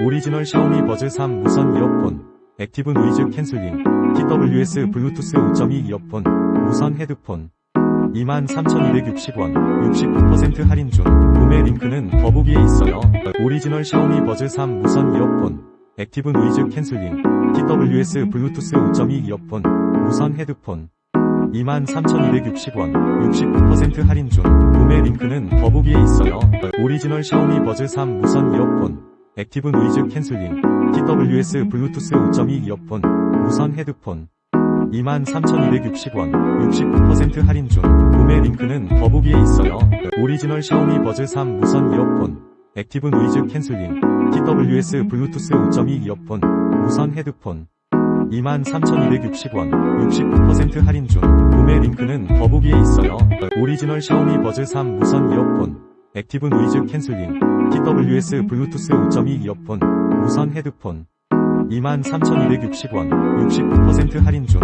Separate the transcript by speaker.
Speaker 1: 오리지널 샤오미 버즈 3 무선 이어폰, 액티브 노이즈 캔슬링, TWS 블루투스 5.2 이어폰, 무선 헤드폰. 23,260원, 69% 할인 중, 구매 링크는 더보기에 있어요. 오리지널 샤오미 버즈 3 무선 이어폰, 액티브 노이즈 캔슬링, TWS 블루투스 5.2 이어폰, 무선 헤드폰. 23,260원, 69% 할인 중, 구매 링크는 더보기에 있어요. 오리지널 샤오미 버즈 3 무선 이어폰, 액티브 노이즈 캔슬링, TWS 블루투스 5.2 이어폰, 무선 헤드폰. 23,260원, 69% 할인 중, 구매 링크는 더보기에 있어요. 오리지널 샤오미 버즈 3 무선 이어폰, 액티브 노이즈 캔슬링, TWS 블루투스 5.2 이어폰, 무선 헤드폰. 23,260원, 69% 할인 중, 구매 링크는 더보기에 있어요. 오리지널 샤오미 버즈 3 무선 이어폰, 액티브 노이즈 캔슬링, TWS 블루투스 5.2 이어폰, 무선 헤드폰. 23,260원, 69% 할인 중,